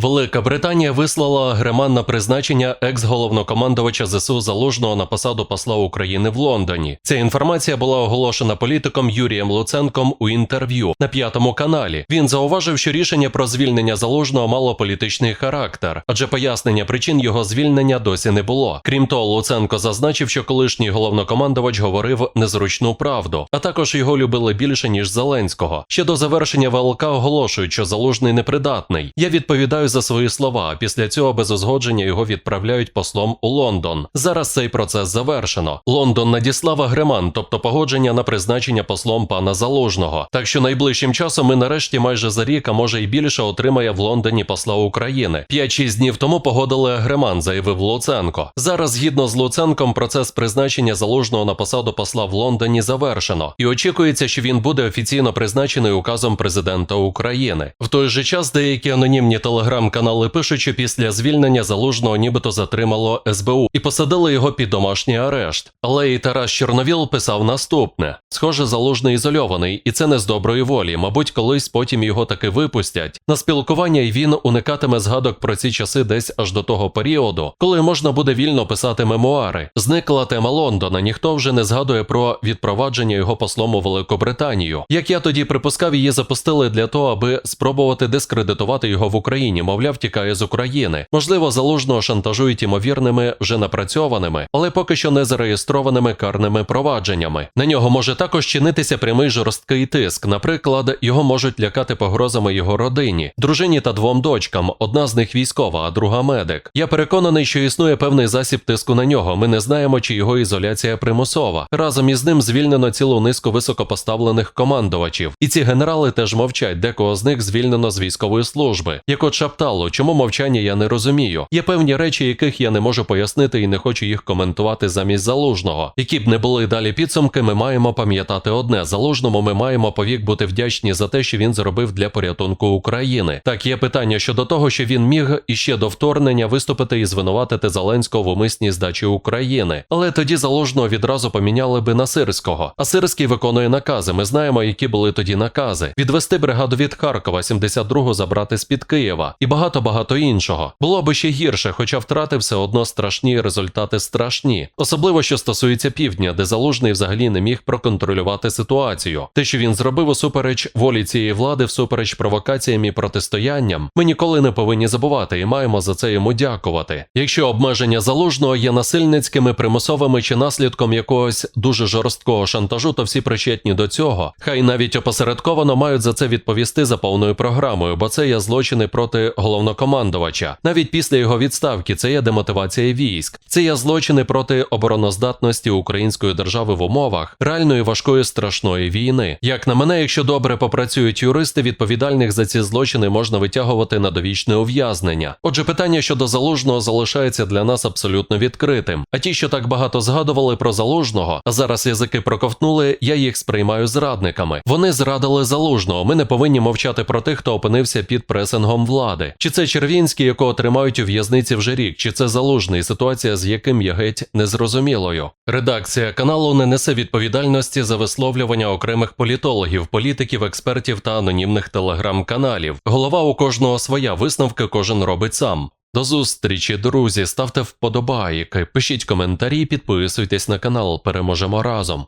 Велика Британія вислала Греман на призначення екс-головнокомандувача ЗСУ Залужного на посаду посла України в Лондоні. Ця інформація була оголошена політиком Юрієм Луценком у інтерв'ю на п'ятому каналі. Він зауважив, що рішення про звільнення Залужного мало політичний характер, адже пояснення причин його звільнення досі не було. Крім того, Луценко зазначив, що колишній головнокомандувач говорив незручну правду, а також його любили більше ніж Зеленського. Ще до завершення ВЛК оголошують, що залужний непридатний. Я відповідаю за свої слова. Після цього без узгодження його відправляють послом у Лондон. Зараз цей процес завершено. Лондон надіслав агреман, тобто погодження на призначення послом пана Залужного. Так що найближчим часом ми нарешті майже за рік, а може й більше, отримає в Лондоні посла України. 5-6 днів тому погодили агреман, заявив Луценко. Зараз, згідно з Луценком, процес призначення залужного на посаду посла в Лондоні завершено, і очікується, що він буде офіційно призначений указом президента України. В той же час деякі анонімні телеграм-канали пишуть, що після звільнення залужного нібито затримало СБУ і посадили його під домашній арешт. Але і Тарас Чорновіл писав наступне: схоже, залужний ізольований, і це не з доброї волі. Мабуть, колись потім його таки випустять на спілкування, і він уникатиме згадок про ці часи десь аж до того періоду, коли можна буде вільно писати мемуари. Зникла тема Лондона. Ніхто вже не згадує про відпровадження його послом у Великобританію. Як я тоді припускав, її запустили для того, аби спробувати дискредитувати його в Україні. Мовляв, тікає з України. Можливо, залужного шантажують імовірними вже напрацьованими, але поки що не зареєстрованими карними провадженнями. На нього може також чинитися прямий жорсткий тиск. Наприклад, його можуть лякати погрозами його родині, дружині та двом дочкам. Одна з них військова, а друга медик. Я переконаний, що існує певний засіб тиску на нього. Ми не знаємо, чи його ізоляція примусова. Разом із ним звільнено цілу низку високопоставлених командувачів. І ці генерали теж мовчать. Декого з них звільнено з військової служби. Як от Шапталу, чому мовчання я не розумію. Є певні речі, яких я не можу пояснити і не хочу їх коментувати замість залужного. Які б не були далі підсумки, ми маємо пам'ятати одне: залужному ми маємо повік бути вдячні за те, що він зробив для порятунку України. Так є питання щодо того, що він міг іще до вторгнення виступити і звинуватити Зеленського в умисній здачі України. Але тоді залужного відразу поміняли би на Сирського. А Сирський виконує накази. Ми знаємо, які були тоді накази: відвести бригаду від Харкова, 72-го забрати з під Києва і багато багато іншого. Було би ще гірше, хоча втрати все одно страшні, результати страшні, особливо що стосується півдня, де залужний взагалі не міг проконтролювати ситуацію. Те, що він зробив усупереч волі цієї влади, всупереч провокаціям і протистоянням, ми ніколи не повинні забувати і маємо за це йому дякувати. Якщо обмеження залужного є насильницькими, примусовими чи наслідком якогось дуже жорсткого шантажу, то всі причетні до цього, хай навіть опосередковано мають за це відповісти за повною програмою, бо це є злочини проти головнокомандувача. Навіть після його відставки це є демотивація військ, це є злочини проти обороноздатності української держави в умовах реальної важкої страшної війни. Як на мене, якщо добре попрацюють юристи, відповідальних за ці злочини можна витягувати на довічне ув'язнення. Отже, питання щодо залужного залишається для нас абсолютно відкритим. А ті, що так багато згадували про залужного, а зараз язики проковтнули, я їх сприймаю зрадниками. Вони зрадили залужного. Ми не повинні мовчати про тих, хто опинився під пресингом влади. Чи це Червінський, якого тримають у в'язниці вже рік, чи це залужний, ситуація з яким є геть незрозумілою. Редакція каналу не несе відповідальності за висловлювання окремих політологів, політиків, експертів та анонімних телеграм-каналів. Голова у кожного своя висновки кожен робить сам. До зустрічі, друзі. Ставте вподобайки, пишіть коментарі, підписуйтесь на канал. Переможемо разом.